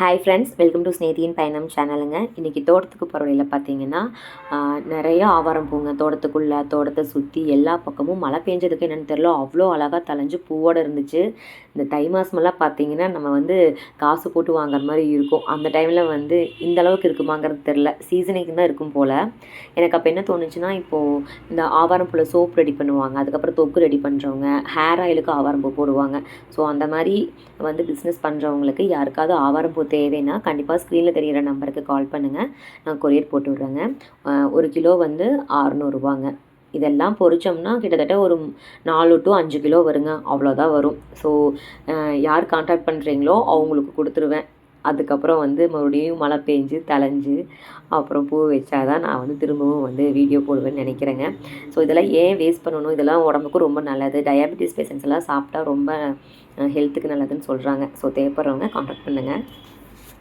Hi friends welcome to ஸ்நேதியின் பயணம் சேனலுங்க இன்றைக்கி தோட்டத்துக்கு போகிற வழியில் பார்த்தீங்கன்னா நிறைய ஆவாரம் பூங்க தோட்டத்துக்குள்ளே தோட்டத்தை சுற்றி எல்லா பக்கமும் மழை பெஞ்சதுக்கு என்னென்னு தெரில அவ்வளோ அழகாக தலைஞ்சு பூவோடு இருந்துச்சு. இந்த தை மாதமெல்லாம் பார்த்தீங்கன்னா நம்ம வந்து காசு போட்டு வாங்குற மாதிரி இருக்கும். அந்த டைமில் வந்து இந்த அளவுக்கு இருக்குமாங்கிறது தெரில சீசனுக்கு தான் இருக்கும் போல். எனக்கு அப்போ என்ன தோணுச்சுன்னா இப்போது இந்த ஆவாரம் பூவில் சோப் ரெடி பண்ணுவாங்க அதுக்கப்புறம் தொக்கு ரெடி பண்ணுறவங்க ஹேர் ஆயிலுக்கு ஆவாரம் பூ போடுவாங்க. ஸோ அந்த மாதிரி வந்து பிஸ்னஸ் பண்ணுறவங்களுக்கு யாருக்காவது ஆவாரம் பூ தேவைன்னா கண்டிப்பாக ஸ்க்ரீனில் தெரியிற நம்பருக்கு கால் பண்ணுங்கள் நான் கொரியர் போட்டு விட்றேங்க ஒரு கிலோ வந்து அறநூறுபாங்க. இதெல்லாம் பொறிச்சோம்னா கிட்டத்தட்ட ஒரு நாலு டு அஞ்சு கிலோ வருங்க. அவ்வளோதான் வரும். ஸோ யார் காண்டாக்ட் பண்ணுறீங்களோ அவங்களுக்கு கொடுத்துருவேன். அதுக்கப்புறம் வந்து மறுபடியும் மழை பெஞ்சு தலைஞ்சு அப்புறம் பூ வச்சா தான் நான் வந்து திரும்பவும் வந்து வீடியோ போடுவேன்னு நினைக்கிறேங்க. ஸோ இதெல்லாம் ஏன் வேஸ்ட் பண்ணணும்? இதெல்லாம் உடம்புக்கு ரொம்ப நல்லது. டயபெட்டிஸ் பேஷண்ட்ஸ் எல்லாம் சாப்பிட்டா ரொம்ப ஹெல்த்துக்கு நல்லதுன்னு சொல்கிறாங்க ஸோ தேவைப்படுறவங்க காண்டாக்ட் பண்ணுங்கள்